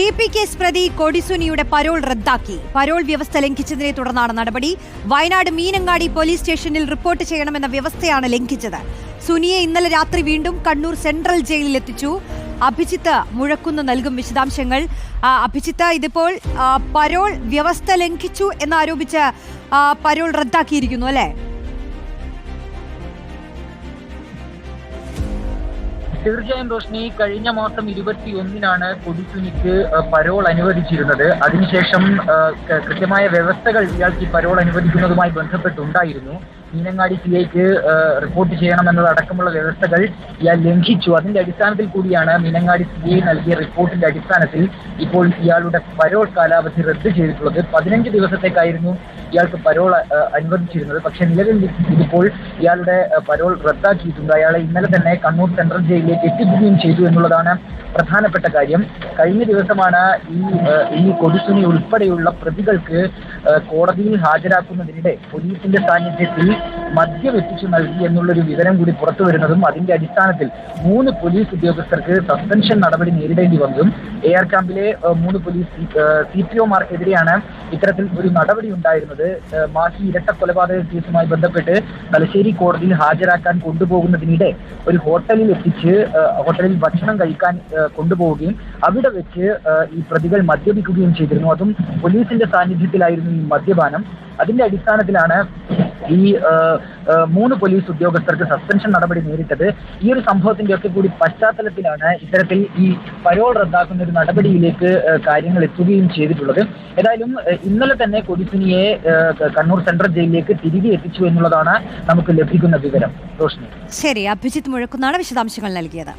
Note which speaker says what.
Speaker 1: T P case പ്രതി കൊടിസുനിയുടെ parole റദ്ദാക്കി. Parole വ്യവസ്ഥ ലംഘിച്ചതിനെ തുടർന്നാണ് നടപടി. വയനാട് മീനങ്ങാടി പോലീസ് സ്റ്റേഷനിൽ റിപ്പോർട്ട് ചെയ്യണമെന്ന വ്യവസ്ഥയാണ് ലംഘിച്ചത്. സുനിയെ ഇന്നലെ രാത്രി വീണ്ടും കണ്ണൂർ സെൻട്രൽ ജയിലിൽ എത്തിച്ചു. അഭിജിത്ത് മുഴക്കുന്ന് നൽകും വിശദാംശങ്ങൾ. അഭിജിത്ത് ഇതിപ്പോൾ പരോൾ വ്യവസ്ഥ ലംഘിച്ചു എന്നാരോപിച്ച് പരോൾ റദ്ദാക്കിയിരിക്കുന്നു അല്ലേ?
Speaker 2: തീർച്ചയായും റോഷ്നി കഴിഞ്ഞ മാസം ഇരുപത്തി ഒന്നിനാണ് ഏഹ്, പരോൾ അനുവദിച്ചിരുന്നത്. അതിനുശേഷം കൃത്യമായ വ്യവസ്ഥകൾ ഇയാൾക്ക് പരോൾ അനുവദിക്കുന്നതുമായി ബന്ധപ്പെട്ടുണ്ടായിരുന്നു. മീനങ്ങാടി സി ഐക്ക് റിപ്പോർട്ട് ചെയ്യണമെന്നതടക്കമുള്ള വ്യവസ്ഥകൾ ഇയാൾ ലംഘിച്ചു. അതിന്റെ അടിസ്ഥാനത്തിൽ കൂടിയാണ് മീനങ്ങാടി സി ഐ നൽകിയ റിപ്പോർട്ടിന്റെ അടിസ്ഥാനത്തിൽ ഇപ്പോൾ ഇയാളുടെ പരോൾ കാലാവധി റദ്ദ് ചെയ്തിട്ടുള്ളത്. പതിനഞ്ച് ദിവസത്തേക്കായിരുന്നു ഇയാൾക്ക് പരോൾ അനുവദിച്ചിരുന്നത്. പക്ഷേ നിലവിൽ ഇതിപ്പോൾ ഇയാളുടെ പരോൾ റദ്ദാക്കിയിട്ടുണ്ട്. അയാളെ ഇന്നലെ തന്നെ കണ്ണൂർ സെൻട്രൽ ജയിലിലേക്ക് എത്തിക്കുകയും ചെയ്തു എന്നുള്ളതാണ് പ്രധാനപ്പെട്ട കാര്യം. കഴിഞ്ഞ ദിവസമാണ് ഈ ഈ കൊടിസുനി ഉൾപ്പെടെയുള്ള പ്രതികൾക്ക് കോടതിയിൽ ഹാജരാക്കുന്നതിനിടെ പോലീസിന്റെ സാന്നിധ്യത്തിൽ മദ്യം എത്തിച്ചു നൽകി എന്നുള്ളൊരു വിവരം കൂടി പുറത്തു വരുന്നതും അതിന്റെ അടിസ്ഥാനത്തിൽ മൂന്ന് പോലീസ് ഉദ്യോഗസ്ഥർക്ക് സസ്പെൻഷൻ നടപടി നേരിടേണ്ടി വന്നതും എയർ ക്യാമ്പിലെ മൂന്ന് പോലീസ് സി പി ഒമാർക്കെതിരെയാണ് ഇത്തരത്തിൽ ഒരു നടപടി ഉണ്ടായിരുന്നത്. മാഹി ഇരട്ട കൊലപാതക കേസുമായി ബന്ധപ്പെട്ട് തലശ്ശേരി കോടതിയിൽ ഹാജരാക്കാൻ കൊണ്ടുപോകുന്നതിനിടെ ഒരു ഹോട്ടലിൽ എത്തിച്ച് ഹോട്ടലിൽ ഭക്ഷണം കഴിക്കാൻ കൊണ്ടുപോവുകയും അവിടെ വെച്ച് ഈ പ്രതികൾ മദ്യപിക്കുകയും ചെയ്തിരുന്നു. അതും പോലീസിന്റെ സാന്നിധ്യത്തിലായിരുന്നു ഈ മദ്യപാനം. അതിന്റെ അടിസ്ഥാനത്തിലാണ് ഈ മൂന്ന് പോലീസ് ഉദ്യോഗസ്ഥർക്ക് സസ്പെൻഷൻ നടപടി നേരിട്ടത്. ഈ ഒരു സംഭവത്തിന്റെ ഒക്കെ കൂടി പശ്ചാത്തലത്തിലാണ് ഇത്തരത്തിൽ ഈ പരോൾ റദ്ദാക്കുന്ന ഒരു നടപടിയിലേക്ക് കാര്യങ്ങൾ എത്തുകയും ചെയ്തിട്ടുള്ളത്. ഏതായാലും ഇന്നലെ തന്നെ കൊടിസുനിയെ കണ്ണൂർ സെൻട്രൽ ജയിലിലേക്ക് തിരികെ എത്തിച്ചു എന്നുള്ളതാണ് നമുക്ക് ലഭിക്കുന്ന വിവരം.
Speaker 1: ശരി അഭിജിത്ത് മുഴക്കുന്നാണ് വിശദാംശങ്ങൾ നൽകിയത്.